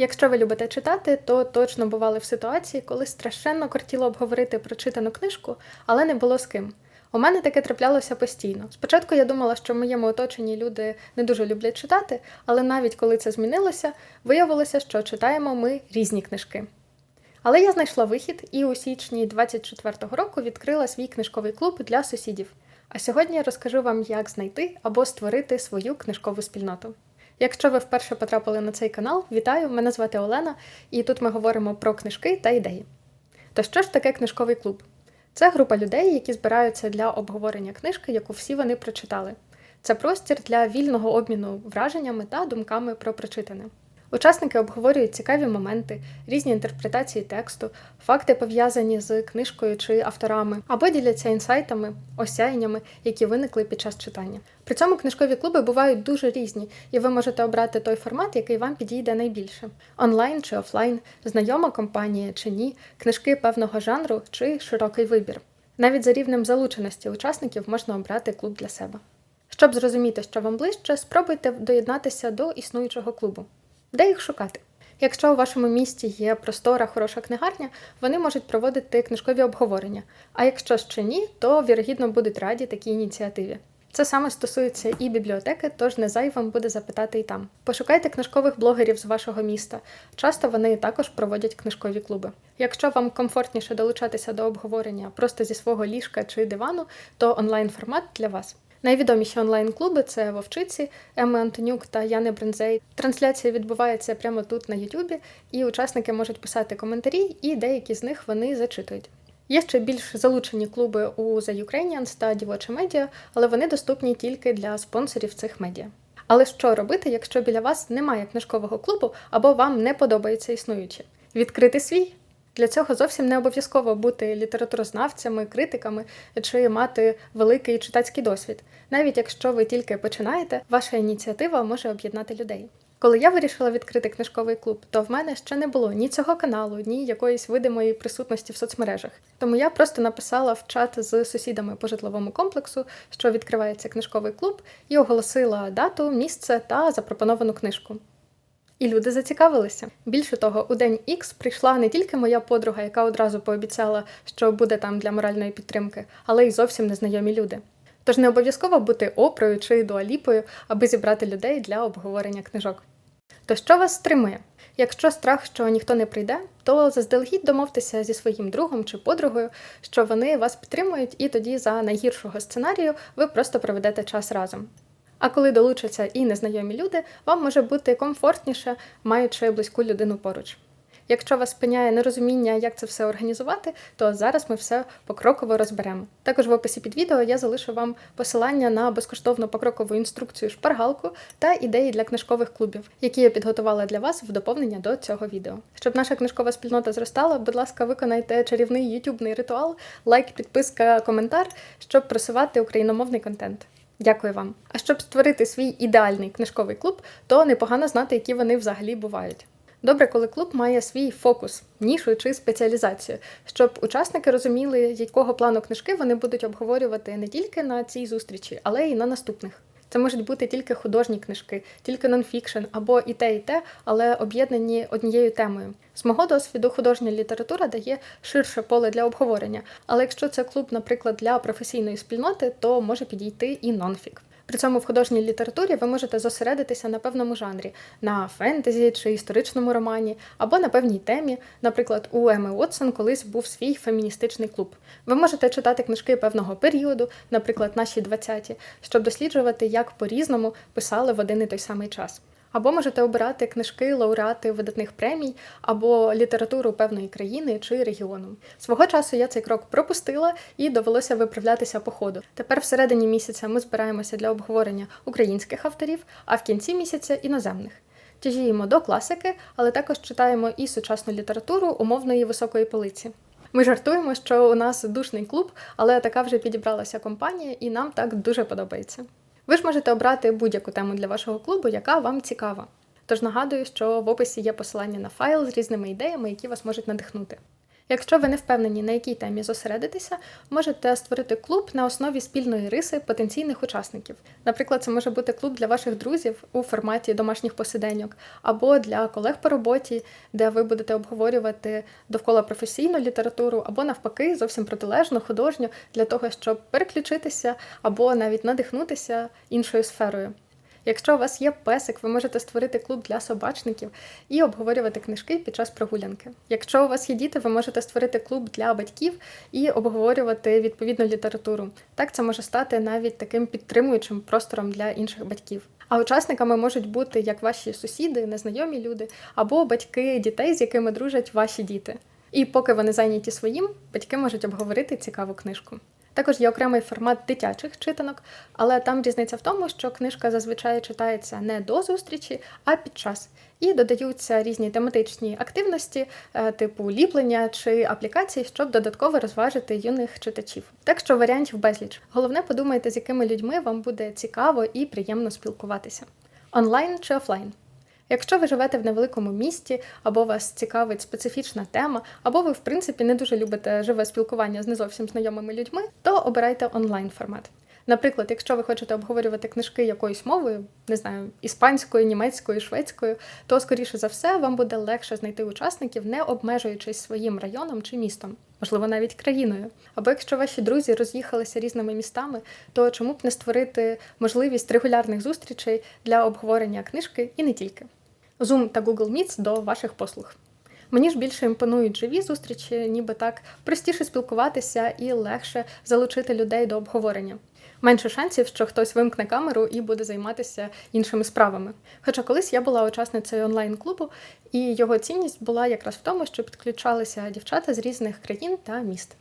Якщо ви любите читати, то точно бували в ситуації, коли страшенно кортіло обговорити прочитану книжку, але не було з ким. У мене таке траплялося постійно. Спочатку я думала, що в моєму оточенні люди не дуже люблять читати, але навіть коли це змінилося, виявилося, що читаємо ми різні книжки. Але я знайшла вихід і у січні 24-го року відкрила свій книжковий клуб для сусідів. А сьогодні я розкажу вам, як знайти або створити свою книжкову спільноту. Якщо ви вперше потрапили на цей канал, вітаю! Мене звати Олена, і тут ми говоримо про книжки та ідеї. То що ж таке книжковий клуб? Це група людей, які збираються для обговорення книжки, яку всі вони прочитали. Це простір для вільного обміну враженнями та думками про прочитане. Учасники обговорюють цікаві моменти, різні інтерпретації тексту, факти пов'язані з книжкою чи авторами, або діляться інсайтами, осяяннями, які виникли під час читання. При цьому книжкові клуби бувають дуже різні, і ви можете обрати той формат, який вам підійде найбільше: онлайн чи офлайн, знайома компанія чи ні, книжки певного жанру чи широкий вибір. Навіть за рівнем залученості учасників можна обрати клуб для себе. Щоб зрозуміти, що вам ближче, спробуйте доєднатися до існуючого клубу. Де їх шукати? Якщо у вашому місті є простора, хороша книгарня, вони можуть проводити книжкові обговорення. А якщо ще ні, то вірогідно будуть раді такій ініціативі. Це саме стосується і бібліотеки, тож не зайвим буде запитати і там. Пошукайте книжкових блогерів з вашого міста. Часто вони також проводять книжкові клуби. Якщо вам комфортніше долучатися до обговорення просто зі свого ліжка чи дивану, то онлайн формат для вас. Найвідоміші онлайн-клуби це Вовчиці, Еми Антонюк та Яни Брензей. Трансляція відбувається прямо тут на Ютубі, і учасники можуть писати коментарі, і деякі з них вони зачитують. Є ще більш залучені клуби у The Ukrainians та Дівоче медіа, але вони доступні тільки для спонсорів цих медіа. Але що робити, якщо біля вас немає книжкового клубу або вам не подобається існуюче? Відкрити свій? Для цього зовсім не обов'язково бути літературознавцями, критиками чи мати великий читацький досвід. Навіть якщо ви тільки починаєте, ваша ініціатива може об'єднати людей. Коли я вирішила відкрити книжковий клуб, то в мене ще не було ні цього каналу, ні якоїсь видимої присутності в соцмережах. Тому я просто написала в чат з сусідами по житловому комплексу, що відкривається книжковий клуб, і оголосила дату, місце та запропоновану книжку. І люди зацікавилися. Більше того, у день Х прийшла не тільки моя подруга, яка одразу пообіцяла, що буде там для моральної підтримки, але й зовсім незнайомі люди. Тож не обов'язково бути опрою чи дуаліпою, аби зібрати людей для обговорення книжок. То що вас стримує? Якщо страх, що ніхто не прийде, то заздалегідь домовтеся зі своїм другом чи подругою, що вони вас підтримують, і тоді за найгіршого сценарію ви просто проведете час разом. А коли долучаться і незнайомі люди, вам може бути комфортніше, маючи близьку людину поруч. Якщо вас спиняє нерозуміння, як це все організувати, то зараз ми все покроково розберемо. Також в описі під відео я залишу вам посилання на безкоштовну покрокову інструкцію шпаргалку та ідеї для книжкових клубів, які я підготувала для вас в доповнення до цього відео. Щоб наша книжкова спільнота зростала, будь ласка, виконайте чарівний ютубний ритуал, лайк, підписка, коментар, щоб просувати україномовний контент. Дякую вам. А щоб створити свій ідеальний книжковий клуб, то непогано знати, які вони взагалі бувають. Добре, коли клуб має свій фокус, нішу чи спеціалізацію, щоб учасники розуміли, якого плану книжки вони будуть обговорювати не тільки на цій зустрічі, але й на наступних. Це можуть бути тільки художні книжки, тільки нонфікшн або і те, і те, але об'єднані однією темою. З мого досвіду художня література дає ширше поле для обговорення. Але якщо це клуб, наприклад, для професійної спільноти, то може підійти і нонфік. При цьому в художній літературі ви можете зосередитися на певному жанрі, на фентезі чи історичному романі, або на певній темі. Наприклад, у Еми Уотсон колись був свій феміністичний клуб. Ви можете читати книжки певного періоду, наприклад, наші 20-ті, щоб досліджувати, як по-різному писали в один і той самий час. Або можете обирати книжки, лауреати видатних премій, або літературу певної країни чи регіону. Свого часу я цей крок пропустила і довелося виправлятися по ходу. Тепер всередині місяця ми збираємося для обговорення українських авторів, а в кінці місяця іноземних. Тяжіємо до класики, але також читаємо і сучасну літературу умовної високої полиці. Ми жартуємо, що у нас душний клуб, але така вже підібралася компанія, і нам так дуже подобається. Ви ж можете обрати будь-яку тему для вашого клубу, яка вам цікава. Тож нагадую, що в описі є посилання на файл з різними ідеями, які вас можуть надихнути. Якщо ви не впевнені, на якій темі зосередитися, можете створити клуб на основі спільної риси потенційних учасників. Наприклад, це може бути клуб для ваших друзів у форматі домашніх посиденьок, або для колег по роботі, де ви будете обговорювати довкола професійну літературу, або навпаки, зовсім протилежну, художню, для того, щоб переключитися або навіть надихнутися іншою сферою. Якщо у вас є песик, ви можете створити клуб для собачників і обговорювати книжки під час прогулянки. Якщо у вас є діти, ви можете створити клуб для батьків і обговорювати відповідну літературу. Так це може стати навіть таким підтримуючим простором для інших батьків. А учасниками можуть бути як ваші сусіди, незнайомі люди, або батьки дітей, з якими дружать ваші діти. І поки вони зайняті своїм, батьки можуть обговорити цікаву книжку. Також є окремий формат дитячих читанок, але там різниця в тому, що книжка зазвичай читається не до зустрічі, а під час. І додаються різні тематичні активності, е, типу ліплення чи аплікації, щоб додатково розважити юних читачів. Так що варіантів безліч. Головне подумайте, з якими людьми вам буде цікаво і приємно спілкуватися. Онлайн чи офлайн. Якщо ви живете в невеликому місті, або вас цікавить специфічна тема, або ви, в принципі, не дуже любите живе спілкування з не зовсім знайомими людьми, то обирайте онлайн формат. Наприклад, якщо ви хочете обговорювати книжки якоюсь мовою, не знаю, іспанською, німецькою, шведською, то скоріше за все вам буде легше знайти учасників, не обмежуючись своїм районом чи містом, можливо, навіть країною. Або якщо ваші друзі роз'їхалися різними містами, то чому б не створити можливість регулярних зустрічей для обговорення книжки і не тільки. Zoom та Google Meets до ваших послуг. Мені ж більше імпонують живі зустрічі, ніби так простіше спілкуватися і легше залучити людей до обговорення. Менше шансів, що хтось вимкне камеру і буде займатися іншими справами. Хоча колись я була учасницею онлайн-клубу, і його цінність була якраз в тому, що підключалися дівчата з різних країн та міст.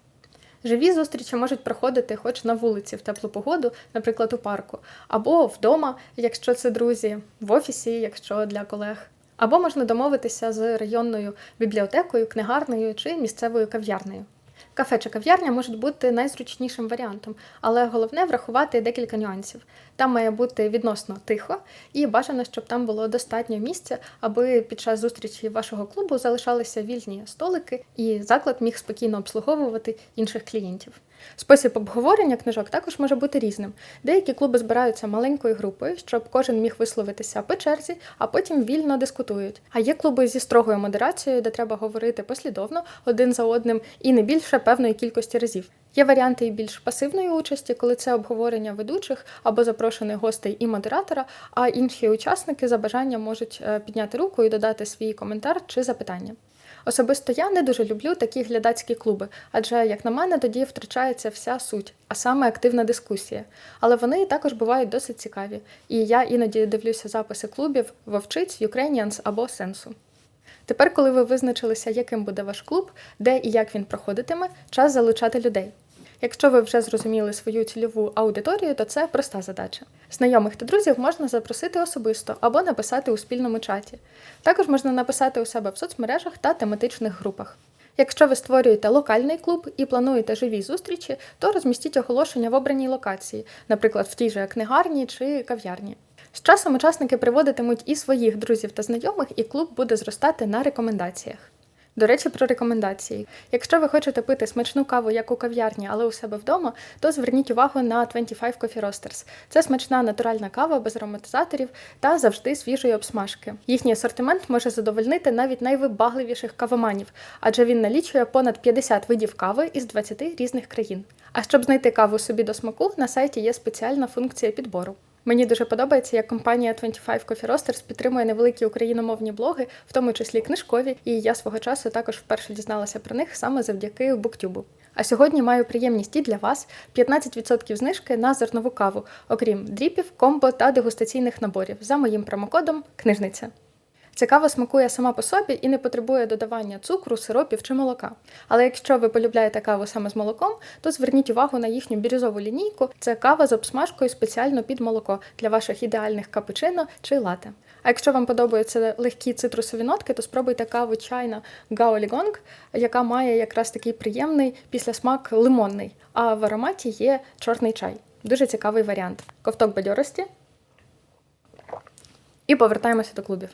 Живі зустрічі можуть проходити хоч на вулиці в теплу погоду, наприклад, у парку, або вдома, якщо це друзі, в офісі, якщо для колег. Або можна домовитися з районною бібліотекою, книгарнею чи місцевою кав'ярнею. Кафе чи кав'ярня можуть бути найзручнішим варіантом, але головне врахувати декілька нюансів. Там має бути відносно тихо, і бажано, щоб там було достатньо місця, аби під час зустрічі вашого клубу залишалися вільні столики, і заклад міг спокійно обслуговувати інших клієнтів. Спосіб обговорення книжок також може бути різним. Деякі клуби збираються маленькою групою, щоб кожен міг висловитися по черзі, а потім вільно дискутують. А є клуби зі строгою модерацією, де треба говорити послідовно один за одним і не більше певної кількості разів. Є варіанти і більш пасивної участі, коли це обговорення ведучих або запрошених гостей і модератора, а інші учасники за бажанням можуть е, підняти руку і додати свій коментар чи запитання. Особисто я не дуже люблю такі глядацькі клуби, адже, як на мене, тоді втрачається вся суть, а саме активна дискусія. Але вони також бувають досить цікаві. І я іноді дивлюся записи клубів Вовчиць, Ukrainians або Сенсу. Тепер, коли ви визначилися, яким буде ваш клуб, де і як він проходитиме, час залучати людей. Якщо ви вже зрозуміли свою цільову аудиторію, то це проста задача. Знайомих та друзів можна запросити особисто або написати у спільному чаті. Також можна написати у себе в соцмережах та тематичних групах. Якщо ви створюєте локальний клуб і плануєте живі зустрічі, то розмістіть оголошення в обраній локації, наприклад, в тій же книгарні чи кав'ярні. З часом учасники приводитимуть і своїх друзів та знайомих, і клуб буде зростати на рекомендаціях. До речі, про рекомендації. Якщо ви хочете пити смачну каву, як у кав'ярні, але у себе вдома, то зверніть увагу на 25 Coffee Roasters. Це смачна натуральна кава без ароматизаторів та завжди свіжої обсмажки. Їхній асортимент може задовольнити навіть найвибагливіших кавоманів, адже він налічує понад 50 видів кави із 20 різних країн. А щоб знайти каву собі до смаку, на сайті є спеціальна функція підбору. Мені дуже подобається, як компанія 25 Coffee Roasters підтримує невеликі україномовні блоги, в тому числі книжкові, і я свого часу також вперше дізналася про них саме завдяки Буктюбу. А сьогодні маю приємність і для вас 15% знижки на зернову каву, окрім дріпів, комбо та дегустаційних наборів за моїм промокодом Книжниця. Ця кава смакує сама по собі і не потребує додавання цукру, сиропів чи молока. Але якщо ви полюбляєте каву саме з молоком, то зверніть увагу на їхню бірюзову лінійку. Це кава з обсмажкою спеціально під молоко для ваших ідеальних капучино чи лате. А якщо вам подобаються легкі цитрусові нотки, то спробуйте каву чайна Гаолігонг, яка має якраз такий приємний післясмак лимонний. А в ароматі є чорний чай. Дуже цікавий варіант. Ковток бадьорості. І повертаємося до клубів.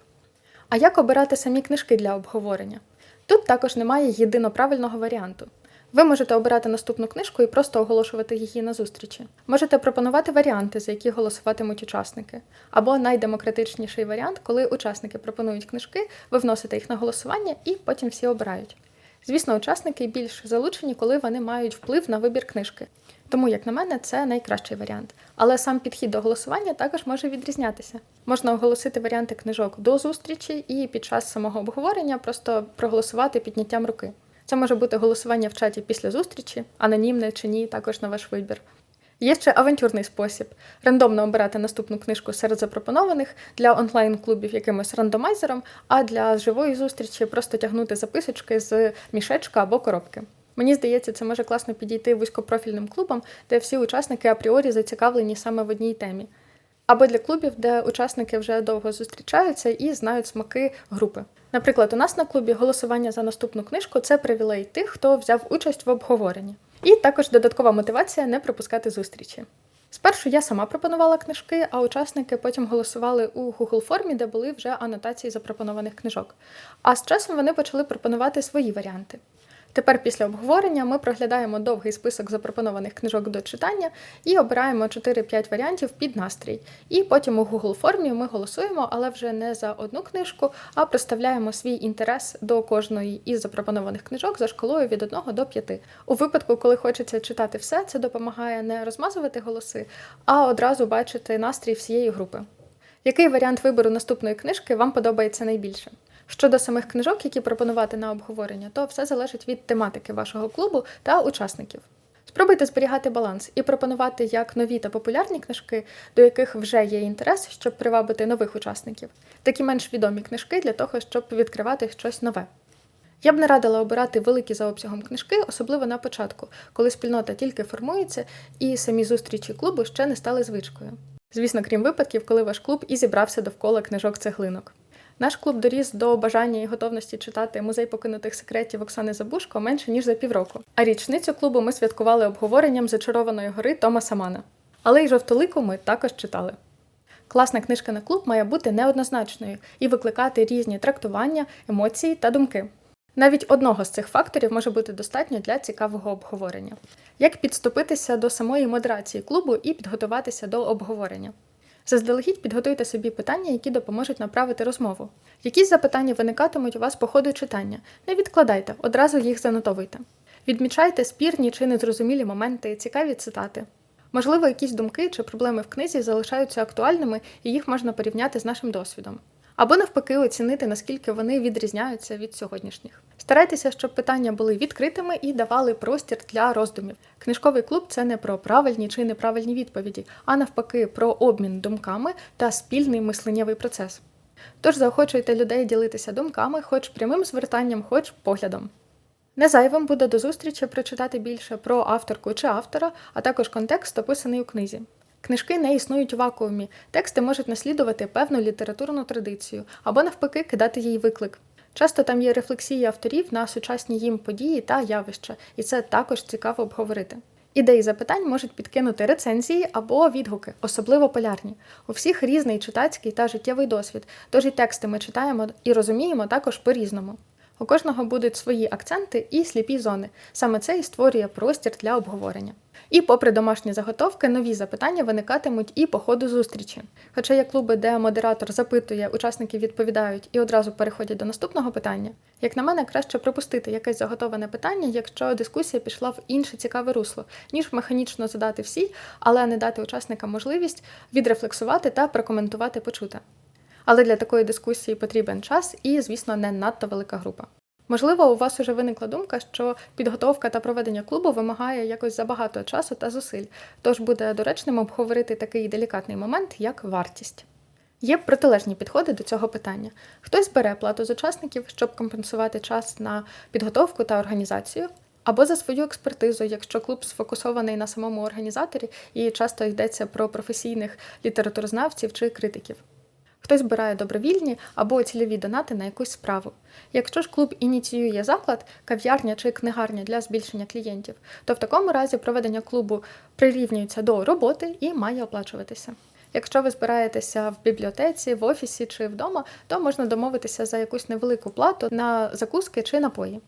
А як обирати самі книжки для обговорення? Тут також немає єдино правильного варіанту. Ви можете обирати наступну книжку і просто оголошувати її на зустрічі. Можете пропонувати варіанти, за які голосуватимуть учасники, або найдемократичніший варіант, коли учасники пропонують книжки, ви вносите їх на голосування і потім всі обирають. Звісно, учасники більш залучені, коли вони мають вплив на вибір книжки. Тому, як на мене, це найкращий варіант. Але сам підхід до голосування також може відрізнятися. Можна оголосити варіанти книжок до зустрічі і під час самого обговорення просто проголосувати підняттям руки. Це може бути голосування в чаті після зустрічі, анонімне чи ні, також на ваш вибір. Є ще авантюрний спосіб рандомно обирати наступну книжку серед запропонованих для онлайн-клубів якимось рандомайзером, а для живої зустрічі просто тягнути записочки з мішечка або коробки. Мені здається, це може класно підійти вузькопрофільним клубам, де всі учасники апріорі зацікавлені саме в одній темі. Або для клубів, де учасники вже довго зустрічаються і знають смаки групи. Наприклад, у нас на клубі голосування за наступну книжку це привілей тих, хто взяв участь в обговоренні. І також додаткова мотивація не пропускати зустрічі. Спершу я сама пропонувала книжки, а учасники потім голосували у Google формі, де були вже анотації запропонованих книжок. А з часом вони почали пропонувати свої варіанти. Тепер після обговорення ми проглядаємо довгий список запропонованих книжок до читання і обираємо 4-5 варіантів під настрій. І потім у Google формі ми голосуємо, але вже не за одну книжку, а проставляємо свій інтерес до кожної із запропонованих книжок за шкалою від 1 до 5. У випадку, коли хочеться читати все, це допомагає не розмазувати голоси, а одразу бачити настрій всієї групи. Який варіант вибору наступної книжки вам подобається найбільше? Щодо самих книжок, які пропонувати на обговорення, то все залежить від тематики вашого клубу та учасників. Спробуйте зберігати баланс і пропонувати як нові та популярні книжки, до яких вже є інтерес, щоб привабити нових учасників, так і менш відомі книжки для того, щоб відкривати щось нове. Я б не радила обирати великі за обсягом книжки, особливо на початку, коли спільнота тільки формується і самі зустрічі клубу ще не стали звичкою. Звісно, крім випадків, коли ваш клуб і зібрався довкола книжок цеглинок. Наш клуб доріс до бажання і готовності читати музей покинутих секретів Оксани Забушко менше ніж за півроку. А річницю клубу ми святкували обговоренням зачарованої гори Томаса Мана. Але й жовтолику ми також читали. Класна книжка на клуб має бути неоднозначною і викликати різні трактування, емоції та думки. Навіть одного з цих факторів може бути достатньо для цікавого обговорення. Як підступитися до самої модерації клубу і підготуватися до обговорення? Заздалегідь підготуйте собі питання, які допоможуть направити розмову. Якісь запитання виникатимуть у вас по ходу читання. Не відкладайте, одразу їх занотовуйте. Відмічайте спірні чи незрозумілі моменти, цікаві цитати. Можливо, якісь думки чи проблеми в книзі залишаються актуальними і їх можна порівняти з нашим досвідом. Або навпаки оцінити, наскільки вони відрізняються від сьогоднішніх. Старайтеся, щоб питання були відкритими і давали простір для роздумів. Книжковий клуб це не про правильні чи неправильні відповіді, а навпаки, про обмін думками та спільний мисленнєвий процес. Тож заохочуйте людей ділитися думками, хоч прямим звертанням, хоч поглядом. Не зайвим буде до зустрічі прочитати більше про авторку чи автора, а також контекст, описаний у книзі. Книжки не існують у вакуумі, тексти можуть наслідувати певну літературну традицію або навпаки кидати їй виклик. Часто там є рефлексії авторів на сучасні їм події та явища, і це також цікаво обговорити. Ідеї запитань можуть підкинути рецензії або відгуки, особливо полярні. У всіх різний читацький та життєвий досвід, тож і тексти ми читаємо і розуміємо також по-різному. У кожного будуть свої акценти і сліпі зони. Саме це і створює простір для обговорення. І, попри домашні заготовки, нові запитання виникатимуть і по ходу зустрічі. Хоча є клуби, де модератор запитує, учасники відповідають і одразу переходять до наступного питання. Як на мене, краще пропустити якесь заготоване питання, якщо дискусія пішла в інше цікаве русло, ніж механічно задати всі, але не дати учасникам можливість відрефлексувати та прокоментувати почуте. Але для такої дискусії потрібен час і, звісно, не надто велика група. Можливо, у вас уже виникла думка, що підготовка та проведення клубу вимагає якось забагато часу та зусиль, тож буде доречним обговорити такий делікатний момент, як вартість. Є протилежні підходи до цього питання. Хтось бере плату з учасників, щоб компенсувати час на підготовку та організацію, або за свою експертизу, якщо клуб сфокусований на самому організаторі і часто йдеться про професійних літературознавців чи критиків. Хтось збирає добровільні або цільові донати на якусь справу. Якщо ж клуб ініціює заклад, кав'ярня чи книгарня для збільшення клієнтів, то в такому разі проведення клубу прирівнюється до роботи і має оплачуватися. Якщо ви збираєтеся в бібліотеці, в офісі чи вдома, то можна домовитися за якусь невелику плату на закуски чи напої.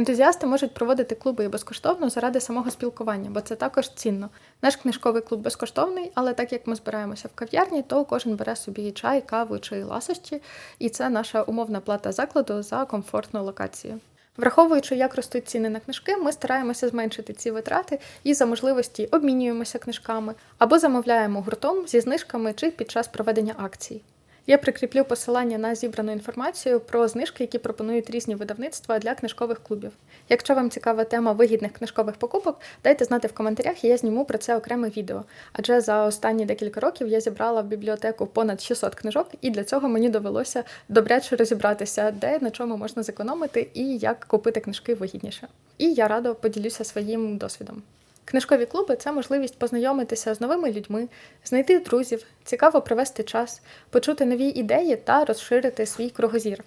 Ентузіасти можуть проводити клуби і безкоштовно заради самого спілкування, бо це також цінно. Наш книжковий клуб безкоштовний, але так як ми збираємося в кав'ярні, то кожен бере собі чай, каву чи ласощі, і це наша умовна плата закладу за комфортну локацію. Враховуючи, як ростуть ціни на книжки, ми стараємося зменшити ці витрати і за можливості обмінюємося книжками або замовляємо гуртом зі знижками чи під час проведення акцій. Я прикріплю посилання на зібрану інформацію про знижки, які пропонують різні видавництва для книжкових клубів. Якщо вам цікава тема вигідних книжкових покупок, дайте знати в коментарях, і я зніму про це окреме відео. Адже за останні декілька років я зібрала в бібліотеку понад 600 книжок, і для цього мені довелося добряче розібратися, де на чому можна зекономити і як купити книжки вигідніше. І я радо поділюся своїм досвідом. Книжкові клуби це можливість познайомитися з новими людьми, знайти друзів, цікаво провести час, почути нові ідеї та розширити свій кругозір.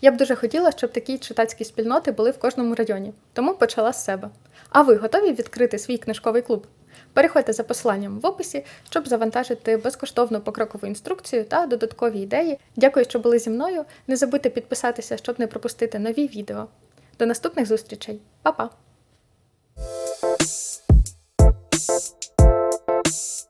Я б дуже хотіла, щоб такі читацькі спільноти були в кожному районі, тому почала з себе. А ви готові відкрити свій книжковий клуб? Переходьте за посиланням в описі, щоб завантажити безкоштовну покрокову інструкцію та додаткові ідеї. Дякую, що були зі мною. Не забудьте підписатися, щоб не пропустити нові відео. До наступних зустрічей, Па-па! Música